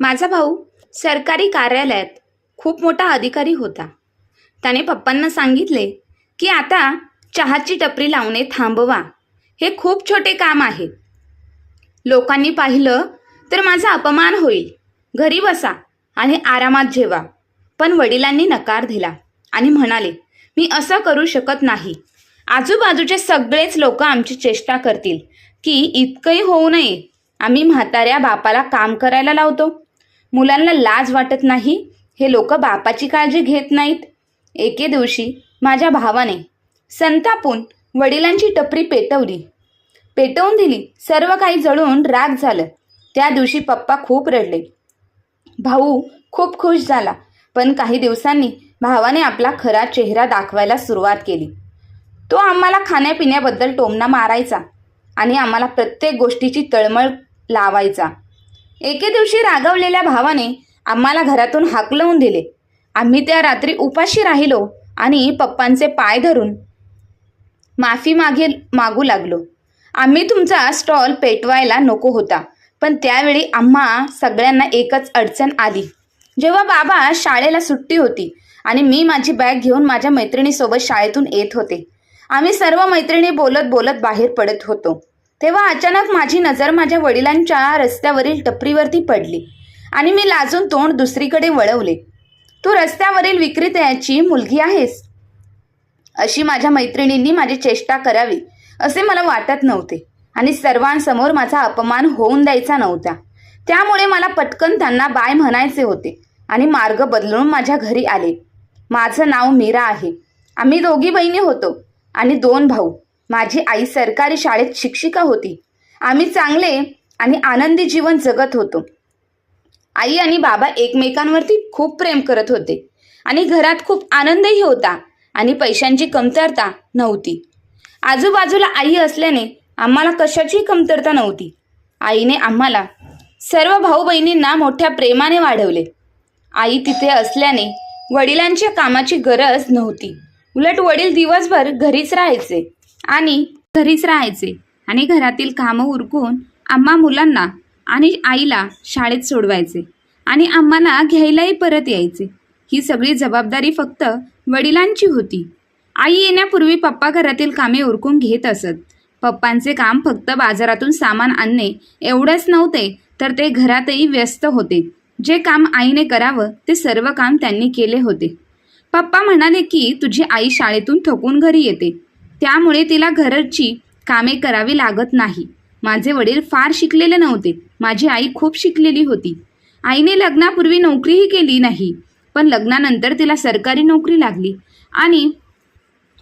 माझा भाऊ सरकारी कार्यालयात खूप मोठा अधिकारी होता. त्याने पप्पांना सांगितले की आता चहाची टपरी लावणे थांबवा. हे खूप छोटे काम आहे. लोकांनी पाहिलं तर माझा अपमान होईल. घरी बसा आणि आरामात जेवा. पण वडिलांनी नकार दिला आणि म्हणाले मी असं करू शकत नाही. आजूबाजूचे सगळेच लोक आमची चेष्टा करतील की इतकंही होऊ नये. आम्ही म्हाताऱ्या बापाला काम करायला लावतो. मुलांना लाज वाटत नाही हे लोक बापाची काळजी घेत नाहीत. एके दिवशी माझ्या भावाने संतापून वडिलांची टपरी पेटवली. पेटवून दिली सर्व काही जळून राग झालं. त्या दिवशी पप्पा खूप रडले. भाऊ खूप खुश झाला पण काही दिवसांनी भावाने आपला खरा चेहरा दाखवायला सुरुवात केली. तो आम्हाला खाण्यापिण्याबद्दल टोमणा मारायचा आणि आम्हाला प्रत्येक गोष्टीची तळमळ लावायचा. एके दिवशी रागवलेल्या भावाने आम्हाला घरातून हाकलवून दिले. आम्ही त्या रात्री उपाशी राहिलो आणि पप्पांचे पाय धरून माफी मागे मागू लागलो. आम्ही तुमचा स्टॉल पेटवायला नको होता पण त्यावेळी आम्हा सगळ्यांना एकच अडचण आली. जेव्हा बाबा शाळेला सुट्टी होती आणि मी माझी बॅग घेऊन माझ्या मैत्रिणीसोबत शाळेतून येत होते आम्ही सर्व मैत्रिणी बोलत बोलत बाहेर पडत होतो. तेव्हा अचानक माझी नजर माझ्या वडिलांच्या रस्त्यावरील टपरीवरती पडली आणि मी लाजून तोंड दुसरीकडे वळवले. तू रस्त्यावरील विक्रेत्याची मुलगी आहेस अशी माझ्या मैत्रिणींनी माझी चेष्टा करावी असे मला वाटत नव्हते आणि सर्वांसमोर माझा अपमान होऊन द्यायचा नव्हता. त्यामुळे मला पटकन त्यांना बाय म्हणायचे होते आणि मार्ग बदलून माझ्या घरी आले. माझं नाव मीरा आहे. आम्ही दोघी बहिणी होतो आणि दोन भाऊ. माझी आई सरकारी शाळेत शिक्षिका होती. आम्ही चांगले आणि आनंदी जीवन जगत होतो. आई आणि बाबा एकमेकांवरती खूप प्रेम करत होते आणि घरात खूप आनंदही होता आणि पैशांची कमतरता नव्हती. आजूबाजूला आई असल्याने आम्हाला कशाची कमतरता नव्हती. आईने आम्हाला सर्व भाऊ बहिणींना मोठ्या प्रेमाने वाढवले. आई तिथे असल्याने वडिलांच्या कामाची गरज नव्हती. उलट वडील दिवसभर घरीच राहायचे. आणि घरीच राहायचे आणि घरातील कामं उरकून आम्हा मुलांना आणि आईला शाळेत सोडवायचे आणि आम्हाला घ्यायलाही परत यायचे. ही सगळी जबाबदारी फक्त वडिलांची होती. आई येण्यापूर्वी पप्पा घरातील कामे उरकून घेत असत. पप्पांचे काम फक्त बाजारातून सामान आणणे एवढंच नव्हते तर ते घरातही व्यस्त होते. जे काम आईने करावं ते सर्व काम त्यांनी केले होते. पप्पा म्हणाले की तुझी आई शाळेतून थकून घरी येते. त्यामुळे तिला घरची कामे करावी लागत नाही. माझे वडील फार शिकलेले नव्हते. माझी आई खूप शिकलेली होती. आईने लग्नापूर्वी नोकरीही केली नाही पण लग्नानंतर तिला सरकारी नोकरी लागली आणि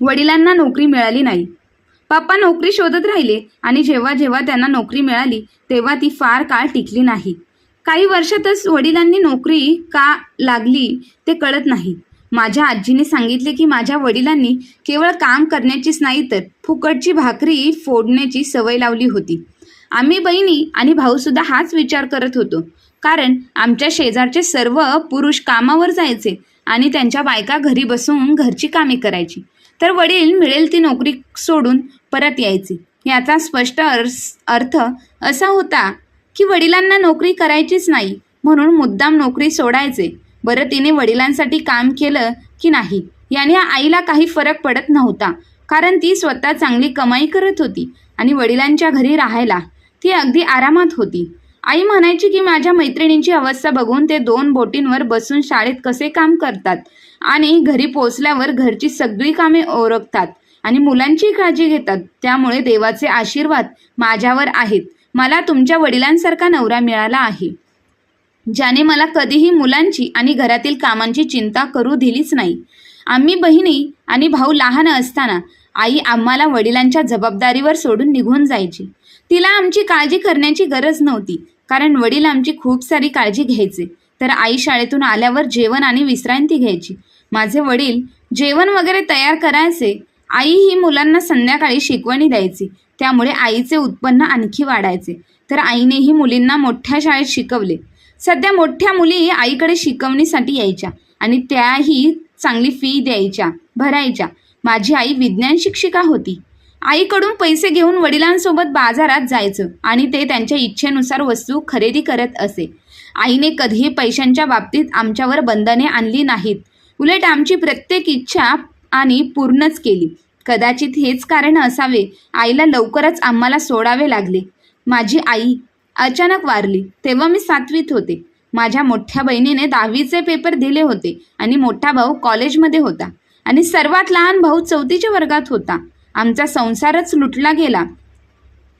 वडिलांना नोकरी मिळाली नाही. पप्पा नोकरी शोधत राहिले आणि जेव्हा जेव्हा त्यांना नोकरी मिळाली तेव्हा ती फार काळ टिकली नाही. काही वर्षातच वडिलांनी नोकरी का लागली ते कळत नाही. माझ्या आजीने सांगितले की माझ्या वडिलांनी केवळ काम करण्याचीच नाही तर फुकटची भाकरी फोडण्याची सवय लावली होती. आम्ही बहिणी आणि भाऊसुद्धा हाच विचार करत होतो. कारण आमच्या शेजारचे सर्व पुरुष कामावर जायचे आणि त्यांच्या बायका घरी बसून घरची कामे करायची. तर वडील मिळेल ती नोकरी सोडून परत यायचे. याचा स्पष्ट अर्थ असा होता की वडिलांना नोकरी करायचीच नाही म्हणून मुद्दाम नोकरी सोडायचे. बरं तिने वडिलांसाठी काम केलं की नाही? याने आईला काही फरक पडत नव्हता कारण ती स्वतः चांगली कमाई करत होती आणि वडिलांच्या घरी राहायला ती अगदी आरामात होती. आई म्हणायची की माझ्या मैत्रिणींची अवस्था बघून ते दोन बोटींवर बसून शाळेत कसे काम करतात आणि घरी पोचल्यावर घरची सगळी कामे ओरखतात आणि मुलांची काळजी घेतात त्यामुळे देवाचे आशीर्वाद माझ्यावर आहेत. मला तुमच्या वडिलांसारखा नवरा मिळाला आहे. ज्याने मला कधीही मुलांची आणि घरातील कामांची चिंता करू दिलीच नाही. आम्ही बहिणी आणि भाऊ लहान असताना आई आम्हाला वडिलांच्या जबाबदारीवर सोडून निघून जायची. तिला आमची काळजी करण्याची गरज नव्हती. कारण वडील आमची खूप सारी काळजी घ्यायचे. तर आई शाळेतून आल्यावर जेवण आणि विश्रांती घ्यायची. माझे वडील जेवण वगैरे तयार करायचे. आई ही मुलांना संध्याकाळी शिकवणी द्यायची. त्यामुळे आईचे उत्पन्न आणखी वाढायचे. तर आईनेही मुलींना मोठ्या शाळेत शिकवले. सध्या मोठ्या मुली आईकडे शिकवणीसाठी यायच्या आणि त्याही चांगली फी द्यायच्या भरायच्या. माझी आई विज्ञान शिक्षिका होती. आईकडून पैसे घेऊन वडिलांसोबत बाजारात जायचं आणि ते त्यांच्या इच्छेनुसार वस्तू खरेदी करत असे. आईने कधीही पैशांच्या बाबतीत आमच्यावर बंधने आणली नाहीत. उलट आमची प्रत्येक इच्छा आणि पूर्णच केली. कदाचित हेच कारण असावे. आईला लवकरच आम्हाला सोडावे लागले. माझी आई अचानक वारली. तेव्हा मी सातवीत होते. माझ्या मोठ्या बहिणीने दहावीचे पेपर दिले होते आणि मोठा भाऊ कॉलेजमध्ये होता आणि सर्वात लहान भाऊ चौथीच्या वर्गात होता. आमचा संसारच लुटला गेला.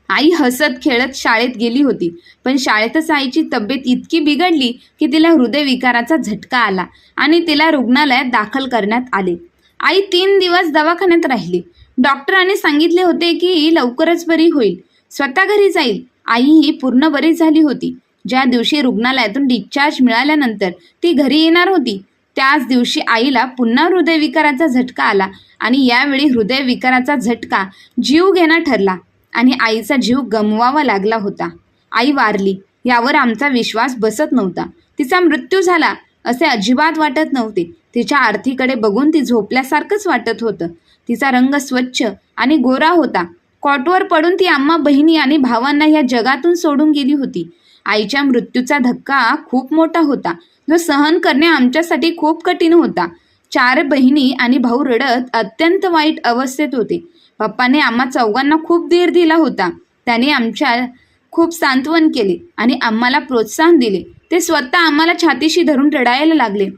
आई हसत खेळत शाळेत गेली होती. पण शाळेतच आईची तब्येत इतकी बिघडली की तिला हृदयविकाराचा झटका आला आणि तिला रुग्णालयात दाखल करण्यात आले. आई तीन दिवस दवाखान्यात राहिली. डॉक्टरांनी सांगितले होते की लवकरच बरी होईल. स्वतः घरी जाईल. आई ही पूर्ण बरी झाली होती. ज्या दिवशी रुग्णालयातून डिस्चार्ज मिळाल्यानंतर ती घरी येणार होती त्याच दिवशी आईला पुन्हा हृदयविकाराचा झटका आला आणि यावेळी हृदयविकाराचा झटका जीव घेणा ठरला आणि आईचा जीव गमवावा लागला होता. आई वारली यावर आमचा विश्वास बसत नव्हता. तिचा मृत्यू झाला असे अजिबात वाटत नव्हते. तिच्या आरतीकडे बघून ती झोपल्यासारखंच वाटत होतं. तिचा रंग स्वच्छ आणि गोरा होता. कॉटवर पडून ती आम्हा बहिणी आणि भावांना या जगातून सोडून गेली होती. आईच्या मृत्यूचा धक्का खूप मोठा होता. जो सहन करणे आमच्यासाठी खूप कठीण होता. चार बहिणी आणि भाऊ रडत अत्यंत वाईट अवस्थेत होते. पप्पाने आम्हा चौघांना खूप धीर दिला होता. त्याने आमच्या खूप सांत्वन केले आणि आम्हाला प्रोत्साहन दिले. ते स्वतः आम्हाला छातीशी धरून रडायला लागले.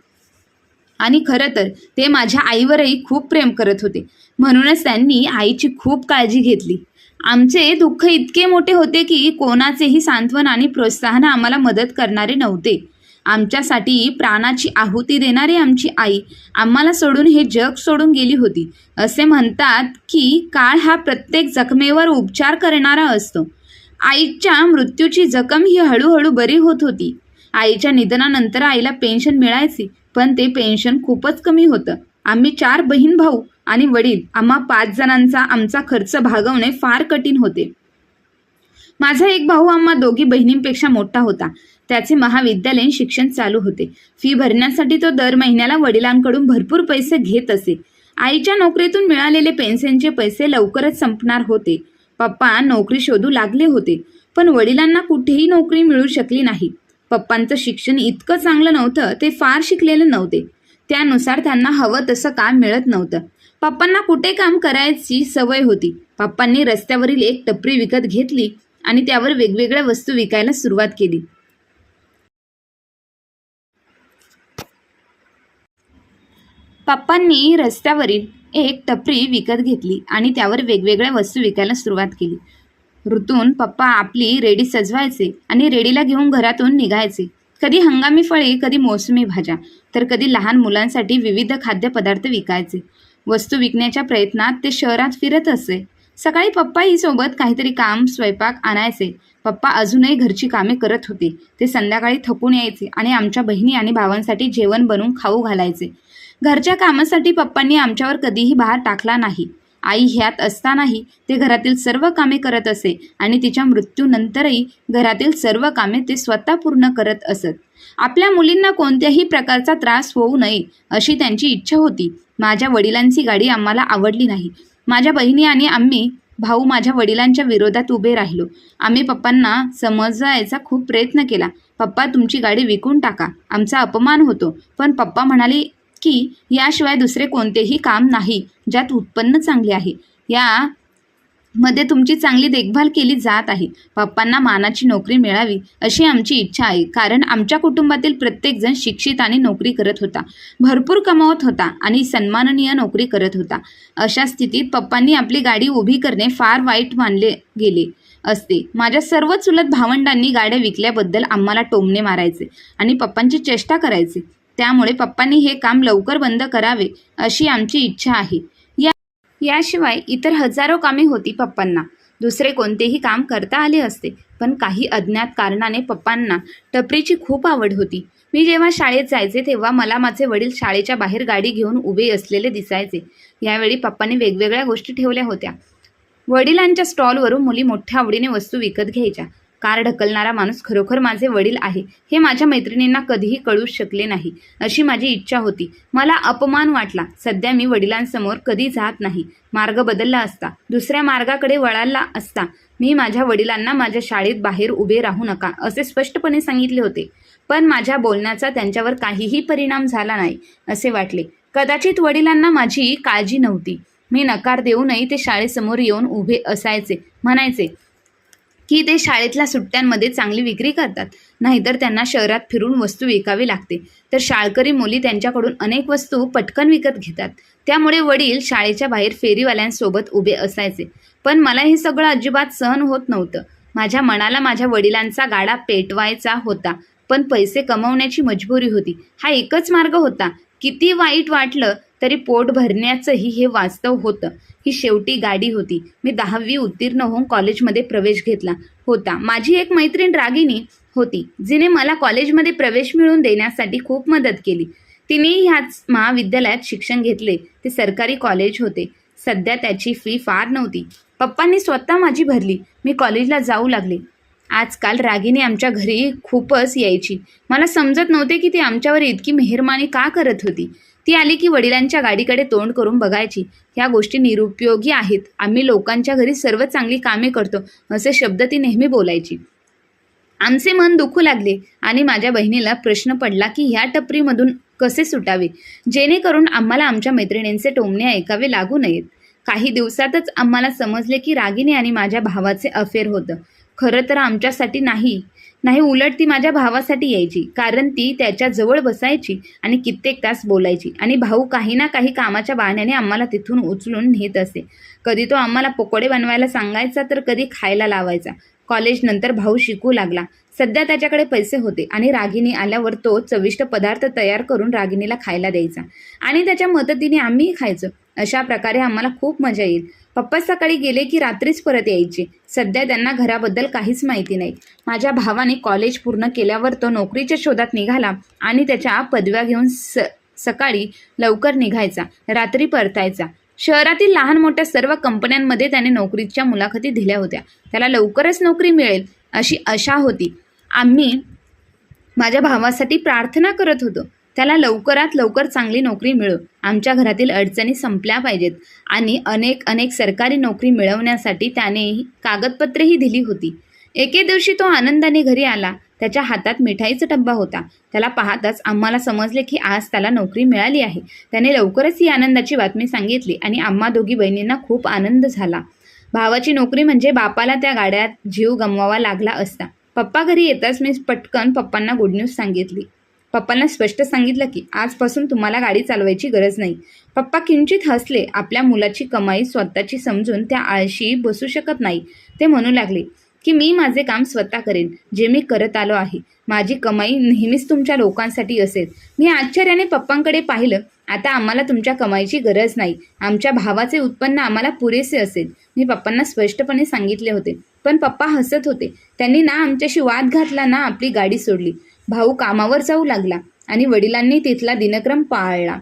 आणि खरं तर ते माझ्या आईवरही खूप प्रेम करत होते. म्हणूनच त्यांनी आईची खूप काळजी घेतली. आमचे दुःख इतके मोठे होते की कोणाचेही सांत्वन आणि प्रोत्साहन आम्हाला मदत करणारे नव्हते. आमच्यासाठी प्राणाची आहुती देणारी आमची आई आम्हाला सोडून हे जग सोडून गेली होती. असे म्हणतात की काळ हा प्रत्येक जखमेवर उपचार करणारा असतो. आईच्या मृत्यूची जखम ही हळूहळू बरी होत होती. आईच्या निधनानंतर आईला पेन्शन मिळायची पण ते पेन्शन खूपच कमी होतं. आम्ही चार बहीण भाऊ आणि वडील आम्हा पाच जणांचा आमचा खर्च भागवणे फार कठीण होते. माझा एक भाऊ आम्हा दोघी बहिणींपेक्षा मोठा होता. त्याचे महाविद्यालयीन शिक्षण चालू होते. फी भरण्यासाठी तो दर महिन्याला वडिलांकडून भरपूर पैसे घेत असे. आईच्या नोकरीतून मिळालेले पेन्शनचे पैसे लवकरच संपणार होते. पप्पा नोकरी शोधू लागले होते पण वडिलांना कुठेही नोकरी मिळू शकली नाही. पप्पांचं शिक्षण इतकं चांगलं नव्हतं ते फार शिकलेले नव्हते. त्यानुसार त्यांना हवं तसं काम मिळत नव्हतं. पप्पांना कुठे काम करायची सवय होती. पप्पांनी रस्त्यावरील एक टपरी विकत घेतली आणि त्यावर वेगवेगळ्या वस्तू विकायला सुरुवात केली. पप्पांनी रस्त्यावरील एक टपरी विकत घेतली आणि त्यावर वेगवेगळ्या वस्तू विकायला सुरुवात केली. ऋतून पप्पा आपली रेडी सजवायचे आणि रेडीला घेऊन घरातून निघायचे. कधी हंगामी फळे कधी मोसमी भाज्या तर कधी लहान मुलांसाठी विविध खाद्यपदार्थ विकायचे. वस्तू विकण्याच्या प्रयत्नात ते शहरात फिरत असे. सकाळी पप्पाही सोबत काहीतरी काम स्वयंपाक आणायचे. पप्पा अजूनही घरची कामे करत होते. ते संध्याकाळी थकून यायचे आणि आमच्या बहिणी आणि भावांसाठी जेवण बनवून खाऊ घालायचे. घरच्या कामासाठी पप्पांनी आमच्यावर कधीही बाहेर टाकला नाही. आई ह्यात असतानाही ते घरातील सर्व कामे करत असे आणि तिच्या मृत्यूनंतरही घरातील सर्व कामे ते स्वतः पूर्ण करत असत. आपल्या मुलींना कोणत्याही प्रकारचा त्रास होऊ नये अशी त्यांची इच्छा होती. माझ्या वडिलांची गाडी आम्हाला आवडली नाही. माझ्या बहिणी आणि आम्ही भाऊ माझ्या वडिलांच्या विरोधात उभे राहिलो. आम्ही पप्पांना समजायचा खूप प्रयत्न केला. पप्पा तुमची गाडी विकून टाका. आमचा अपमान होतो. पण पप्पा म्हणाले की याशिवाय दुसरे कोणतेही काम नाही ज्यात उत्पन्न चांगले आहे. या मध्ये तुमची चांगली देखभाल केली जात आहे. पप्पांना मानाची नोकरी मिळावी अशी आमची इच्छा आहे. कारण आमच्या कुटुंबातील प्रत्येकजण शिक्षित आणि नोकरी करत होता. भरपूर कमावत होता आणि सन्माननीय नोकरी करत होता. अशा स्थितीत पप्पांनी आपली गाडी उभी करणे फार वाईट मानले गेले असते. माझ्या सर्व चुलत भावंडांनी गाड्या विकल्याबद्दल आम्हाला टोमणे मारायचे आणि पप्पांची चेष्टा करायचे. त्यामुळे पप्पांनी हे काम लवकर बंद करावे अशी आमची इच्छा आहे. या याशिवाय इतर हजारो कामे होती पप्पांना. दुसरे कोणतेही काम करता आले असते पण काही अज्ञात कारणाने पप्पांना टपरीची खूप आवड होती. मी जेव्हा शाळेत जायचे तेव्हा मला माझे वडील शाळेच्या बाहेर गाडी घेऊन उभे असलेले दिसायचे. यावेळी पप्पांनी वेगवेगळ्या गोष्टी ठेवल्या होत्या. वडिलांच्या स्टॉलवरून मुली मोठ्या आवडीने वस्तू विकत घ्यायच्या. कार ढकलणारा माणूस खरोखर माझे वडील आहे. हे माझ्या मैत्रिणींना कधीही कळू शकले नाही. अशी माझी इच्छा होती. मला अपमान वाटला. सध्या मी वडिलांसमोर कधी जात नाही. मार्ग बदलला असता. दुसऱ्या मार्गाकडे वळाला असता. मी माझ्या वडिलांना माझ्या शाळेत बाहेर उभे राहू नका असे स्पष्टपणे सांगितले होते. पण माझ्या बोलण्याचा त्यांच्यावर काहीही परिणाम झाला नाही असे वाटले. कदाचित वडिलांना माझी काळजी नव्हती. मी नकार देऊनही ते शाळेसमोर येऊन उभे असायचे म्हणायचे की ते शाळेतल्या सुट्ट्यांमध्ये चांगली विक्री करतात. नाहीतर त्यांना शहरात फिरून वस्तू विकावी लागते. तर शाळकरी मुली त्यांच्याकडून अनेक वस्तू पटकन विकत घेतात. त्यामुळे वडील शाळेच्या बाहेर फेरीवाल्यांसोबत उभे असायचे. पण मला हे सगळं अजिबात सहन होत नव्हतं. माझ्या मनाला माझ्या वडिलांचा गाडा पेटवायचा होता. पण पैसे कमवण्याची मजबुरी होती. हा एकच मार्ग होता. किती वाईट वाटलं तरी पोट भरण्याचंही हे वास्तव होतं. ही शेवटी गाडी होती. मी दहावी उत्तीर्ण होऊन कॉलेजमध्ये प्रवेश घेतला होता. माझी एक मैत्रीण रागिनी होती जिने मला कॉलेजमध्ये प्रवेश मिळवून देण्यासाठी खूप मदत केली. तिनेही ह्याच महाविद्यालयात शिक्षण घेतले. ते सरकारी कॉलेज होते. सध्या त्याची फी फार नव्हती. पप्पांनी स्वतः माझी भरली. मी कॉलेजला जाऊ लागले. आजकाल रागिनी आमच्या घरी खूपच यायची. मला समजत नव्हते की ती आमच्यावर इतकी मेहरबानी का करत होती. ती आली की वडिलांच्या गाडीकडे तोंड करून बघायची. ह्या गोष्टी निरुपयोगी आहेत. आम्ही लोकांच्या घरी सर्व चांगली कामे करतो असे शब्द ती नेहमी बोलायची. आमचे मन दुखू लागले आणि माझ्या बहिणीला प्रश्न पडला की ह्या टपरीमधून कसे सुटावे? जेणेकरून आम्हाला आमच्या मैत्रिणींचे टोमणे ऐकावे लागू नयेत. काही दिवसातच आम्हाला समजले की रागिनी आणि माझ्या भावाचे अफेअर होतं. खरं तर आमच्यासाठी नाही नाही उलट ती माझ्या भावासाठी यायची. कारण ती त्याच्याजवळ बसायची आणि कित्येक तास बोलायची. आणि भाऊ काही ना काही कामाच्या बहाण्याने आम्हाला तिथून उचलून नेत असे. कधी तो आम्हाला पकोडे बनवायला सांगायचा तर कधी खायला लावायचा. कॉलेज नंतर भाऊ शिकू लागला. सध्या त्याच्याकडे पैसे होते आणि रागिनी आल्यावर तो चविष्ट पदार्थ तयार करून रागिनीला खायला द्यायचा. आणि त्याच्या मदतीने आम्हीही खायचो. अशा प्रकारे आम्हाला खूप मजा येईल. पप्पा सकाळी गेले की रात्रीच परत यायचे. सध्या त्यांना घराबद्दल काहीच माहिती नाही. माझ्या भावाने कॉलेज पूर्ण केल्यावर तो नोकरीच्या शोधात निघाला आणि त्याच्या पदव्या घेऊन स सकाळी लवकर निघायचा रात्री परतायचा. शहरातील लहान मोठ्या सर्व कंपन्यांमध्ये त्याने नोकरीच्या मुलाखती दिल्या होत्या. त्याला लवकरच नोकरी मिळेल अशी आशा होती. आम्ही माझ्या भावासाठी प्रार्थना करत होतो. त्याला लवकरात लवकर चांगली नोकरी मिळो. आमच्या घरातील अडचणी संपल्या पाहिजेत. आणि अनेक अनेक सरकारी नोकरी मिळवण्यासाठी त्याने कागदपत्रेही दिली होती. एके दिवशी तो आनंदाने घरी आला. त्याच्या हातात मिठाईचा डब्बा होता. त्याला पाहताच आम्हाला समजले की आज त्याला नोकरी मिळाली आहे. त्याने लवकरच ही आनंदाची बातमी सांगितली आणि आम्हा दोघी बहिणींना खूप आनंद झाला. भावाची नोकरी म्हणजे बापाला त्या गाड्यात जीव गमवावा लागला असता. पप्पा घरी येताच मी पटकन पप्पांना गुड न्यूज सांगितली. पप्पांना स्पष्ट सांगितलं की आजपासून तुम्हाला गाडी चालवायची गरज नाही. पप्पा किंचित हसले. आपल्या मुलाची कमाई स्वतःची समजून त्या आळशी बसू शकत नाही. ते म्हणू लागले की मी माझे काम स्वतः करेन. जे मी करत आलो आहे. माझी कमाई नेहमीच तुमच्या लोकांसाठी असेल. मी आश्चर्याने पप्पांकडे पाहिलं. आता आम्हाला तुमच्या कमाईची गरज नाही. आमच्या भावाचे उत्पन्न आम्हाला पुरेसे असेल. मी पप्पांना स्पष्टपणे सांगितले होते. पण पप्पा हसत होते. त्यांनी ना आमच्याशी वाद घातला ना आपली गाडी सोडली. भाऊ कामावर जाऊ लागला आणि वडिलांनी तिथला दिनक्रम पाळला.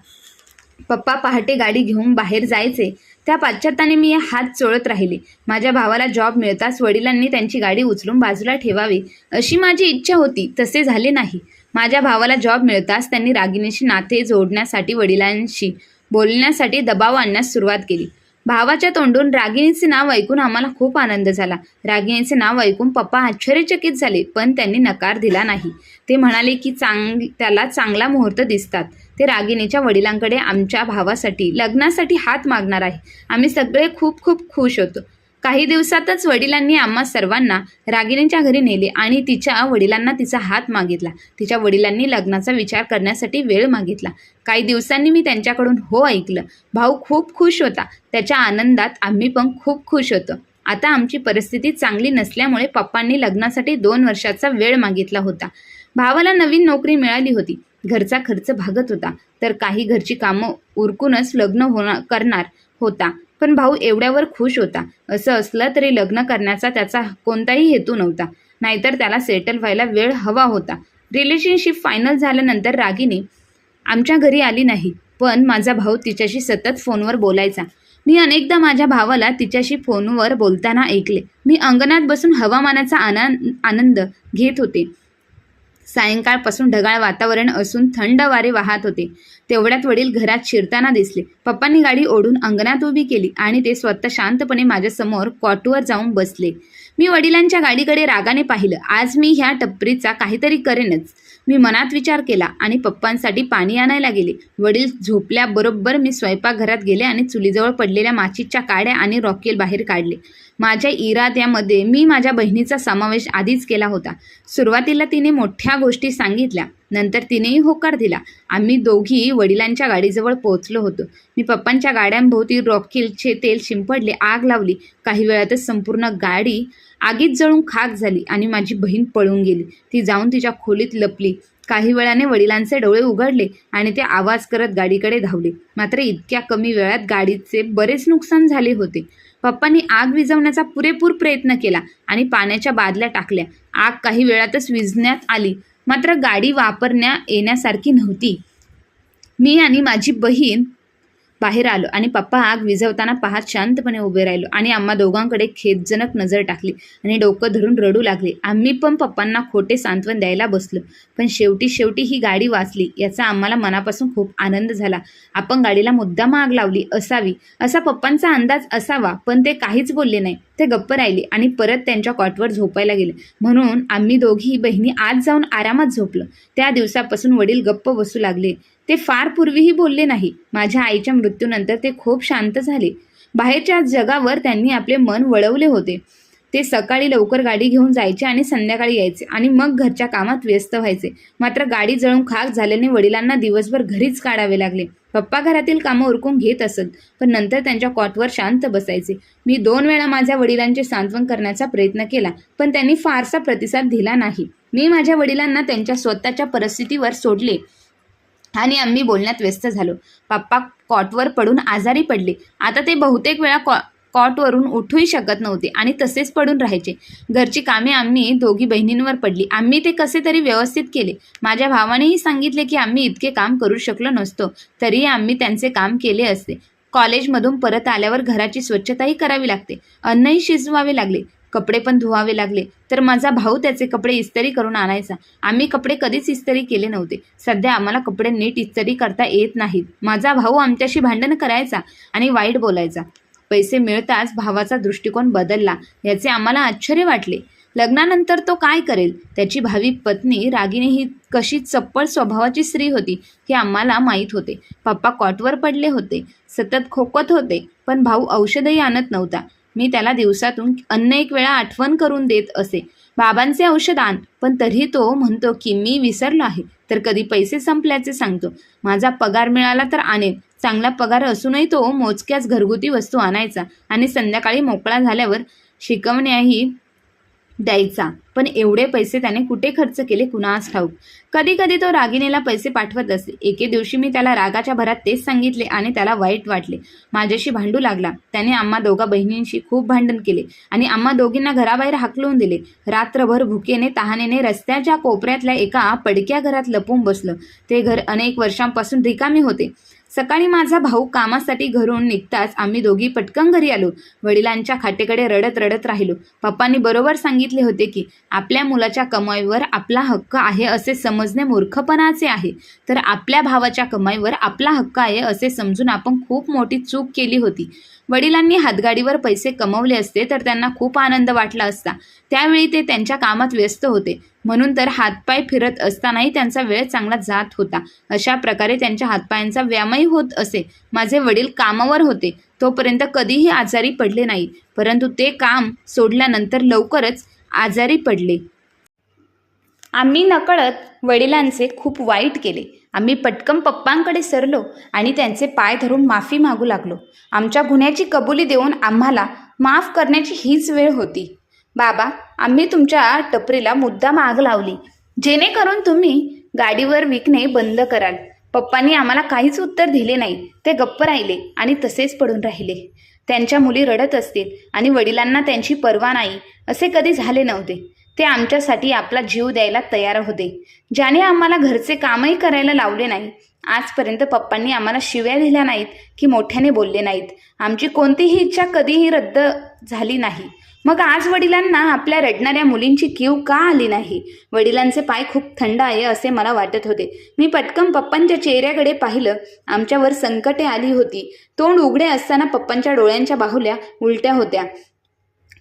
पप्पा पहाटे गाडी घेऊन बाहेर जायचे. त्या पाश्चात्याने मी हात चोळत राहिले. माझ्या भावाला जॉब मिळताच वडिलांनी त्यांची गाडी उचलून बाजूला ठेवावी अशी माझी इच्छा होती. तसे झाले नाही. माझ्या भावाला जॉब मिळताच त्यांनी रागिणीशी नाते जोडण्यासाठी वडिलांशी बोलण्यासाठी दबाव आणण्यास सुरुवात केली. भावाच्या तोंडून रागिणीचे नाव ऐकून आम्हाला खूप आनंद झाला. रागिणीचे नाव ऐकून पप्पा आश्चर्यचकित झाले पण त्यांनी नकार दिला नाही. ते म्हणाले की चांग त्याला चांगला मुहूर्त दिसतात. ते रागिणीच्या वडिलांकडे आमच्या भावासाठी लग्नासाठी हात मागणार आहे. आम्ही सगळे खूप खूप खुश होतो. काही दिवसातच वडिलांनी आम्हा सर्वांना रागिणीच्या घरी नेले आणि तिच्या वडिलांना तिचा हात मागितला. तिच्या वडिलांनी लग्नाचा विचार करण्यासाठी वेळ मागितला. काही दिवसांनी मी त्यांच्याकडून हो ऐकलं. भाऊ खूप खुश होता. त्याच्या आनंदात आम्ही पण खूप खुश होतो. आता आमची परिस्थिती चांगली नसल्यामुळे पप्पांनी लग्नासाठी दोन वर्षाचा वेळ मागितला होता. भावाला नवीन नोकरी मिळाली होती. घरचा खर्च भागत होता. तर काही घरची कामं उरकूनच लग्न होणार करणार होता. पण भाऊ एवढ्यावर खुश होता. असं असलं तरी लग्न करण्याचा त्याचा कोणताही हेतू नव्हता. नाहीतर त्याला सेटल व्हायला वेळ हवा होता. रिलेशनशिप फायनल झाल्यानंतर रागिनी आमच्या घरी आली नाही पण माझा भाऊ तिच्याशी सतत फोनवर बोलायचा. मी अनेकदा माझ्या भावाला तिच्याशी फोनवर बोलताना ऐकले. मी अंगणात बसून हवामानाचा आनंद आनंद घेत होते. सायंकाळपासून ढगाळ वातावरण असून थंड वारे वाहत होते. तेवढ्यात वडील घरात शिरताना दिसले. पप्पांनी गाडी ओढून अंगणात उभी केली आणि ते स्वतः शांतपणे माझ्यासमोर कॉटवर जाऊन बसले. मी वडिलांच्या गाडीकडे रागाने पाहिलं. आज मी ह्या टपरीचा काहीतरी करेनच. मी मनात विचार केला आणि पप्पांसाठी पाणी आणायला गेले. वडील झोपल्याबरोबर मी स्वयंपाकघरात गेले आणि चुलीजवळ पडलेल्या माचीच्या काड्या आणि रॉकेल बाहेर काढले. माझ्या इराद्यामध्ये मी माझ्या बहिणीचा समावेश आधीच केला होता. सुरुवातीला तिने मोठ्या गोष्टी सांगितल्या. नंतर तिनेही होकार दिला. आम्ही दोघी वडिलांच्या गाडीजवळ पोहोचलो होतो. मी पप्पांच्या गाड्यांभोवती रॉकेलचे तेल शिंपडले आग लावली. काही वेळातच संपूर्ण गाडी आगीत जळून खाक झाली आणि माझी बहीण पळून गेली. ती जाऊन तिच्या खोलीत लपली. काही वेळाने वडिलांचे डोळे उघडले आणि ते आवाज करत गाडीकडे धावले. मात्र इतक्या कमी वेळात गाडीचे बरेच नुकसान झाले होते. पप्पांनी आग विझवण्याचा पुरेपूर प्रयत्न केला आणि पाण्याच्या बादल्या टाकल्या. आग काही वेळातच विझण्यात आली. मात्र गाडी वापरण्या येण्यासारखी नव्हती. मी आणि माझी बहीण बाहेर आलो आणि पप्पा आग विझवताना पाहत शांतपणे उभे राहिलो आणि आम्हा दोघांकडे खेदजनक नजर टाकली आणि डोकं धरून रडू लागले. आम्ही पण पप्पांना खोटे सांत्वन द्यायला बसलो. पण शेवटी शेवटी ही गाडी वाचली याचा आम्हाला मनापासून खूप आनंद झाला. आपण गाडीला मुद्दाम आग लावली असावी. असा पप्पांचा अंदाज असावा पण ते काहीच बोलले नाही. ते गप्प राहिले आणि परत त्यांच्या कॉटवर झोपायला गेले. म्हणून आम्ही दोघी बहिणी आज जाऊन आरामात झोपलो. त्या दिवसापासून वडील गप्प बसू लागले. ते फार पूर्वीही बोलले नाही. माझ्या आईच्या मृत्यूनंतर ते खूप शांत झाले. बाहेरच्या जगावर त्यांनी आपले मन वळवले होते. ते सकाळी लवकर गाडी घेऊन जायचे आणि संध्याकाळी यायचे आणि मग घरच्या कामात व्यस्त व्हायचे. मात्र गाडी जळून खाक झाल्याने वडिलांना दिवसभर घरीच काढावे लागले. पप्पा घरातील कामं उरकून घेत असत पण नंतर त्यांच्या कॉटवर शांत बसायचे. मी दोन वेळा माझ्या वडिलांचे सांत्वन करण्याचा प्रयत्न केला पण त्यांनी फारसा प्रतिसाद दिला नाही. मी माझ्या वडिलांना त्यांच्या स्वतःच्या परिस्थितीवर सोडले. आणि आम्ही बोलण्यात व्यस्त झालो. पप्पा कॉटवर पडून आजारी पडले. आता ते बहुतेक वेळा कॉ कॉटवरून उठूही शकत नव्हते आणि तसेच पडून राहायचे. घरची कामे आम्ही दोघी बहिणींवर पडली. आम्ही ते कसे तरी व्यवस्थित केले. माझ्या भावानेही सांगितले की आम्ही इतके काम करू शकलो नसतो. तरीही आम्ही त्यांचे काम केले असते. कॉलेजमधून परत आल्यावर घराची स्वच्छताही करावी लागते. अन्नही शिजवावे लागले. कपडे पण धुवावे लागले. तर माझा भाऊ त्याचे कपडे इस्त्री करून आणायचा. आम्ही कपडे कधीच इस्त्री केले नव्हते. सध्या आम्हाला कपडे नीट इस्त्री करता येत नाहीत. माझा भाऊ आमच्याशी भांडण करायचा आणि वाईट बोलायचा. पैसे मिळताच भावाचा दृष्टिकोन बदलला. याचे आम्हाला आश्चर्य वाटले. लग्नानंतर तो काय करेल? त्याची भावी पत्नी रागिनी ही कशी चप्पळ स्वभावाची स्त्री होती हे आम्हाला माहीत होते. पप्पा कॉटवर पडले होते. सतत खोकत होते. पण भाऊ औषधही आणत नव्हता. मी त्याला दिवसातून अन्न एक वेळा आठवण करून देत असे. बाबांचे औषध आण. पण तरीही तो म्हणतो की मी विसरलो आहे. तर कधी पैसे संपल्याचे सांगतो. माझा पगार मिळाला तर आणेन. चांगला पगार असूनही तो मोजक्याच घरगुती वस्तू आणायचा आणि संध्याकाळी मोकळा झाल्यावर शिकवण्याही द्यायचा. पण एवढे पैसे त्याने कुठे खर्च केले कुणास ठाऊक? कधी कधी तो रागिनीला पैसे पाठवत असे. एके दिवशी मी त्याला रागाच्या भरात तेच सांगितले आणि त्याला वाईट वाटले. माझ्याशी भांडू लागला. त्याने आम्हा दोघा बहिणींशी खूप भांडण केले आणि आम्हा दोघींना घराबाहेर हाकलून दिले. रात्रभर भुकेने तहानेने रस्त्याच्या कोपऱ्यातल्या एका पडक्या घरात लपून बसलं. ते घर अनेक वर्षांपासून रिकामी होते. सकाळी माझा भाऊ कामासाठी घरून निघताच आम्ही दोघी पटकन घरी आलो. वडिलांच्या खाटेकडे रडत रडत राहिलो. पप्पांनी बरोबर सांगितले होते की आपल्या मुलाच्या कमाईवर आपला हक्क आहे असे समजणे मूर्खपणाचे आहे. तर आपल्या भावाच्या कमाईवर आपला हक्क आहे असे समजून आपण खूप मोठी चूक केली होती. वडिलांनी हातगाडीवर पैसे कमवले असते तर त्यांना खूप आनंद वाटला असता. त्यावेळी ते त्यांच्या कामात व्यस्त होते. म्हणून तर हातपाय फिरत असतानाही त्यांचा वेळ चांगला जात होता. अशा प्रकारे त्यांच्या हातपायांचा व्यायामही होत असे. माझे वडील कामावर होते. तोपर्यंत कधीही आजारी पडले नाही परंतु ते काम सोडल्यानंतर लवकरच आजारी पडले. आम्ही नकळत वडिलांचे खूप वाईट केले. आम्ही पटकन पप्पांकडे सरलो आणि त्यांचे पाय धरून माफी मागू लागलो. आमच्या गुन्ह्याची कबुली देऊन आम्हाला माफ करण्याची हीच वेळ होती. बाबा आम्ही तुमच्या टपरीला मुद्दाम आग लावली. जेणेकरून तुम्ही गाडीवर विकणे बंद कराल. पप्पांनी आम्हाला काहीच उत्तर दिले नाही. ते गप्प राहिले आणि तसेच पडून राहिले. त्यांच्या मुली रडत असतील आणि वडिलांना त्यांची पर्वा नाही असे कधी झाले नव्हते. ते आमच्यासाठी आपला जीव द्यायला तयार होते. ज्याने आम्हाला घरचे कामही करायला लावले नाही आजपर्यंत पप्पांनी आम्हाला शिव्या दिल्या नाहीत की मोठ्याने बोलले नाहीत. आमची कोणतीही इच्छा कधीही रद्द झाली नाही. मग आज वडिलांना आपल्या रडणाऱ्या मुलींची कीव का आली नाही? वडिलांचे पाय खूप थंड आहे असे मला वाटत होते. मी पटकन पप्पांच्या चेहऱ्याकडे पाहिलं. आमच्यावर संकटे आली होती. तोंड उघडे असताना पप्पांच्या डोळ्यांच्या बाहुल्या उलट्या होत्या.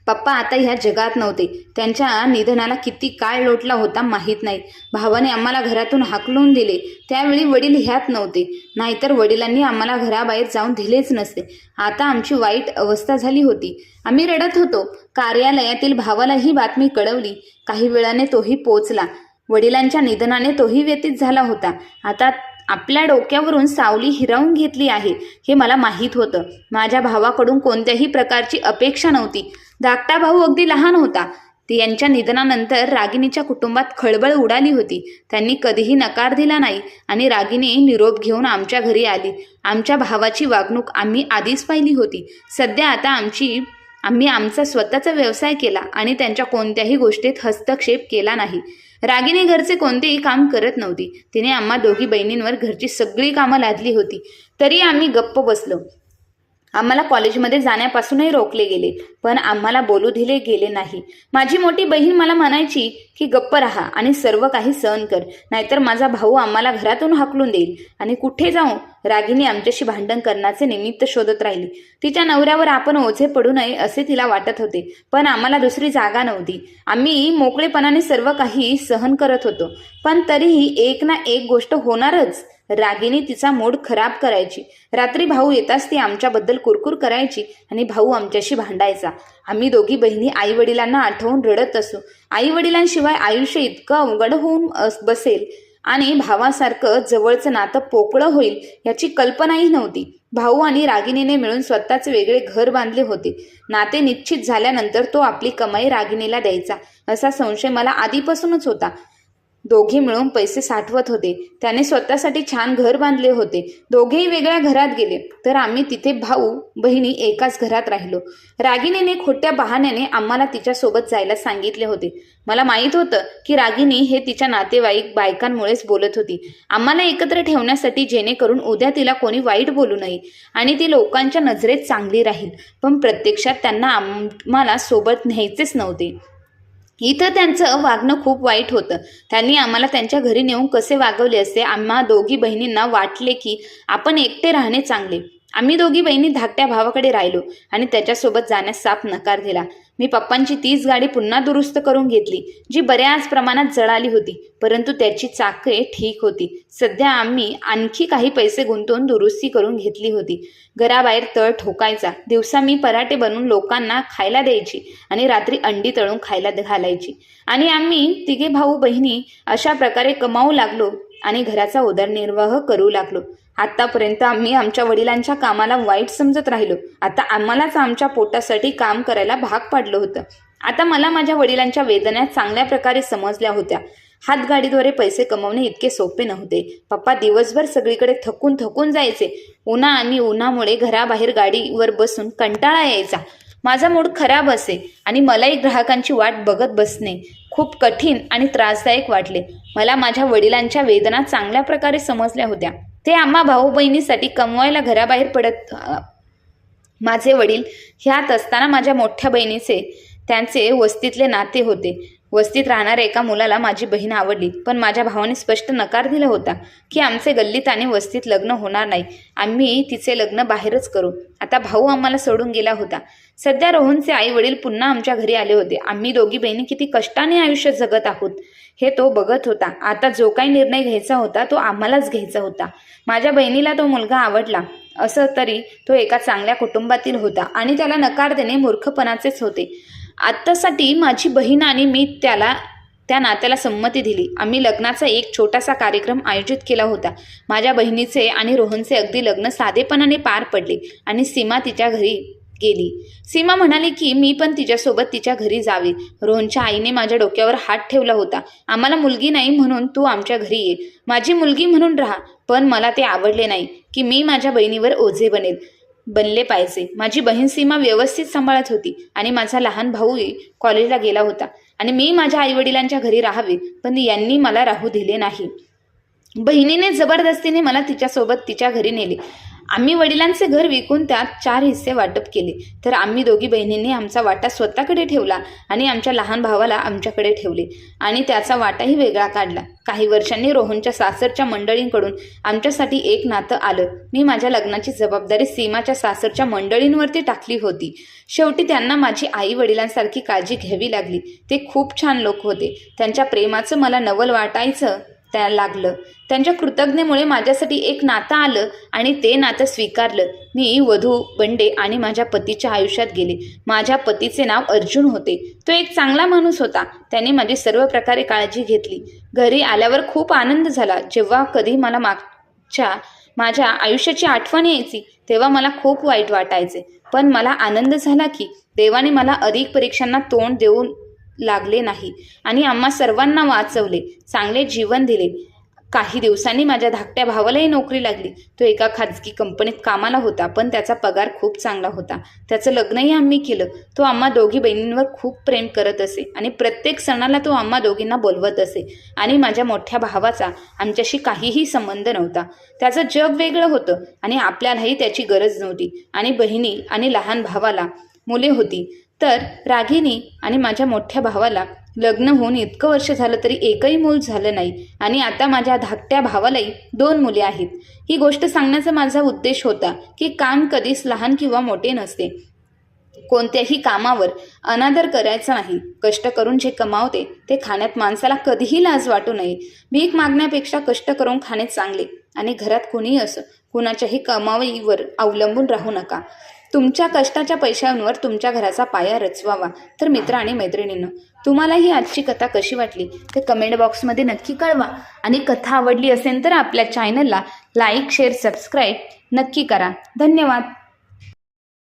पप्पा आता ह्या जगात नव्हते. त्यांच्या निधनाला किती काळ लोटला होता माहीत नाही. भावाने आम्हाला घरातून हाकलून दिले. त्यावेळी वडील ह्यात नव्हते. नाहीतर वडिलांनी आम्हाला घराबाहेर जाऊन दिलेच नसते. आता आमची वाईट अवस्था झाली होती. आम्ही रडत होतो. कार्यालयातील भावाला ही बातमी कळवली. काही वेळाने तोही पोचला. वडिलांच्या निधनाने तोही व्यतीत झाला होता. आता आपल्या डोक्यावरून सावली हिरावून घेतली आहे. हे मला माहीत होतं. माझ्या भावाकडून कोणत्याही प्रकारची अपेक्षा नव्हती. धाकटा भाऊ अगदी लहान होता. यांच्या निधनानंतर रागिनीच्या कुटुंबात खळबळ उडाली होती. त्यांनी कधीही नकार दिला नाही आणि रागिनी निरोप घेऊन आमच्या घरी आली. आमच्या भावाची वागणूक आम्ही आधीच पाहिली होती. सध्या आता आमची आम्ही आमचा स्वतःचा व्यवसाय केला आणि त्यांच्या कोणत्याही गोष्टीत हस्तक्षेप केला नाही. रागिनी घरचे कोणतेही काम करत नव्हती. तिने आम्हा दोघी बहिणींवर घरची सगळी कामं लादली होती. तरी आम्ही गप्प बसलो. आम्हाला कॉलेजमध्ये जाण्यापासूनही रोखले गेले पण आम्हाला बोलू दिले गेले नाही. माझी मोठी बहीण मला म्हणायची की गप्प राहा आणि सर्व काही सहन कर नाहीतर माझा भाऊ आम्हाला घरातून हाकलून देईल आणि कुठे जाऊ रागिनी आमच्याशी भांडण करण्याचे निमित्त शोधत राहिली. तिच्या नवऱ्यावर आपण ओझे पडू नये असे तिला वाटत होते पण आम्हाला दुसरी जागा नव्हती. आम्ही मोकळेपणाने सर्व काही सहन करत होतो पण तरीही एक ना एक गोष्ट होणारच. रागिनी तिचा मूड खराब करायची. रात्री भाऊ येताच ती आमच्याबद्दल कुरकुर करायची आणि भाऊ आमच्याशी भांडायचा. आम्ही दोघी बहिणी आई वडिलांना आठवून रडत असू. आई वडिलांशिवाय आयुष्य इतकं अवघड होऊन बसेल आणि भावासारखं जवळचं नातं पोकळं होईल याची कल्पनाही नव्हती. भाऊ आणि रागिणीने मिळून स्वतःचे वेगळे घर बांधले होते. नाते निश्चित झाल्यानंतर तो आपली कमाई रागिणीला द्यायचा. असा संशय मला आधीपासूनच होता. दोघे मिळून पैसे साठवत होते. त्याने स्वतःसाठी छान घर बांधले होते. दोघेही वेगळ्या घरात गेले. तर आम्ही तिथे भाऊ बहिणी एकाच घरात राहिलो. रागिनीने खोट्या बहाण्याने आम्हाला तिच्यासोबत जायला सांगितले होते. मला माहीत होतं की रागिनी हे तिच्या नातेवाईक बायकांमुळेच बोलत होती. आम्हाला एकत्र ठेवण्यासाठी जेणेकरून उद्या तिला कोणी वाईट बोलू नये आणि ती लोकांच्या नजरेत चांगली राहील. पण प्रत्यक्षात त्यांना आम्हाला सोबत न्यायचेच नव्हते. इथं त्यांचं वागणं खूप वाईट होतं. त्यांनी आम्हाला त्यांच्या घरी नेऊन कसे वागवले असते आम्हा दोघी बहिणींना वाटले की आपण एकटे राहणे चांगले. आम्ही दोघी बहिणी धाकट्या भावाकडे राहिलो आणि त्याच्यासोबत जाण्यास साफ नकार दिला. मी पप्पांची तीच गाडी पुन्हा दुरुस्त करून घेतली जी बऱ्याच प्रमाणात जळाली होती परंतु त्याची चाके ठीक होती. सध्या आम्ही आणखी काही पैसे गुंतवून दुरुस्ती करून घेतली होती. घराबाहेर तळ ठोकायचा दिवसा मी पराठे बनवून लोकांना खायला द्यायची आणि रात्री अंडी तळून खायला घालायची. आणि आम्ही तिघे भाऊ बहिणी अशा प्रकारे कमावू लागलो आणि घराचा उदरनिर्वाह करू लागलो. आतापर्यंत आम्ही आमच्या वडिलांच्या कामाला वाईट समजत राहिलो. आता आम्हालाच आमच्या पोटासाठी काम करायला भाग पाडलं होतं. आता मला माझ्या वडिलांच्या वेदना चांगल्या प्रकारे समजल्या होत्या. हातगाडीद्वारे पैसे कमवणे इतके सोपे नव्हते. पप्पा दिवसभर सगळीकडे थकून थकून जायचे. उन्हा आणि उन्हामुळे घराबाहेर गाडीवर बसून कंटाळा यायचा. माझा मूड खराब असे आणि मलाही ग्राहकांची वाट बघत बसणे खूप कठीण आणि त्रासदायक वाटले. मला माझ्या वडिलांच्या वेदना चांगल्या प्रकारे समजल्या होत्या. ते आम्हा भाऊ बहिणीसाठी कमवायला घराबाहेर पडत माझे वडील ह्यात असताना माझ्या मोठ्या बहिणीचे त्यांचे वस्तीतले नाते होते. वस्तीत राहणाऱ्या एका मुलाला माझी बहीण आवडली पण माझ्या भावाने स्पष्ट नकार दिला होता की आमचे गल्लीत आणि वस्तीत लग्न होणार नाही. आम्ही तिचे लग्न बाहेरच करू. आता भाऊ आम्हाला सोडून गेला होता. सध्या रोहनचे आई वडील पुन्हा आमच्या घरी आले होते. आम्ही दोघी बहिणी किती कष्टाने आयुष्य जगत आहोत हे तो बघत होता. आता जो काही निर्णय घ्यायचा होता तो आम्हालाच घ्यायचा होता. माझ्या बहिणीला तो मुलगा आवडला. असं तरी तो एका चांगल्या कुटुंबातील होता आणि त्याला नकार देणे मूर्खपणाचेच होते. आत्तासाठी माझी बहीण आणि मी त्याला त्या नात्याला संमती दिली. आम्ही लग्नाचा एक छोटासा कार्यक्रम आयोजित केला होता. माझ्या बहिणीचे आणि रोहनचे अगदी लग्न साधेपणाने पार पडले आणि सीमा तिच्या घरी गेली. सीमा म्हणाली की मी पण तिच्यासोबत तिच्या घरी जावे. रोहनच्या आईने माझ्या डोक्यावर हात ठेवला होता. आम्हाला मुलगी नाही म्हणून तू आमच्या घरी ये. माझी मुलगी म्हणून राहा पण मला ते आवडले नाही की मी माझ्या बहिणीवर ओझे बनेल. बनले पाहिजे. माझी बहीण सीमा व्यवस्थित सांभाळत होती आणि माझा लहान भाऊही कॉलेजला गेला होता. आणि मी माझ्या आईवडिलांच्या घरी राहावे पण यांनी मला राहू दिले नाही. बहिणीने जबरदस्तीने मला तिच्यासोबत तिच्या घरी नेले. आम्ही वडिलांचे घर विकून त्यात चार हिस्से वाटप केले. तर आम्ही दोघी बहिणींनी आमचा वाटा स्वतःकडे ठेवला आणि आमच्या लहान भावाला आमच्याकडे ठेवले. आणि त्याचा वाटाही वेगळा काढला. काही वर्षांनी रोहनच्या सासरच्या मंडळींकडून आमच्यासाठी एक नातं आलं. मी माझ्या लग्नाची जबाबदारी सीमाच्या सासरच्या मंडळींवरती टाकली होती. शेवटी त्यांना माझी आई वडिलांसारखी काळजी घ्यावी लागली. ते खूप छान लोक होते. त्यांच्या प्रेमाचं मला नवल वाटायचं त्या लागलं. त्यांच्या कृतज्ञेमुळे माझ्यासाठी एक नातं आलं आणि ते नातं स्वीकारलं. मी वधू बंडे आणि माझ्या पतीच्या आयुष्यात गेले. माझ्या पतीचे नाव अर्जुन होते. तो एक चांगला माणूस होता. त्याने माझी सर्व प्रकारे काळजी घेतली. घरी आल्यावर खूप आनंद झाला. जेव्हा कधी मला मागच्या माझ्या आयुष्याची आठवण यायची तेव्हा मला खूप वाईट वाटायचे. पण मला आनंद झाला की देवाने मला अधिक परीक्षांना तोंड देऊन लागले नाही. आणि आम्हा सर्वांना वाचवले चांगले जीवन दिले. काही दिवसांनी माझ्या धाकट्या भावालाही नोकरी लागली. तो एका खाजगी कंपनीत कामाला होता पण त्याचा पगार खूप चांगला होता. त्याचं लग्नही आम्ही केलं. तो आम्हा दोघी बहिणींवर खूप प्रेम करत असे आणि प्रत्येक सणाला तो आम्हा दोघींना बोलवत असे. आणि माझ्या मोठ्या भावाचा आमच्याशी काहीही संबंध नव्हता. त्याचं जग वेगळं होतं आणि आपल्यालाही त्याची गरज नव्हती. आणि बहिणी आणि लहान भावाला मुले होती. तर रागिनी आणि माझ्या मोठ्या भावाला लग्न होऊन इतकं वर्ष झालं तरी एकही मूल झालं नाही. आणि आता माझ्या धाकट्या भावालाही दोन मुले आहेत. ही गोष्ट सांगण्याचा माझा उद्देश होता की काम कधीच लहान किंवा मोठे नसते. कोणत्याही कामावर अनादर करायचा नाही. कष्ट करून जे कमावते ते खाण्यात माणसाला कधीही लाज वाटू नये. भीक मागण्यापेक्षा कष्ट करून खाणे चांगले. आणि घरात कुणीही असं कुणाच्याही कमावईवर अवलंबून राहू नका. तुमच्या कष्टाच्या पैशांवर तुमच्या घराचा पाया रचवावा. तर मित्र आणि मैत्रिणींनो तुम्हाला ही आजची कथा कशी वाटली? ते कमेंट बॉक्समध्ये नक्की कळवा. आणि कथा आवडली असेल तर आपल्या चॅनलला लाईक शेअर सबस्क्राईब नक्की करा. धन्यवाद.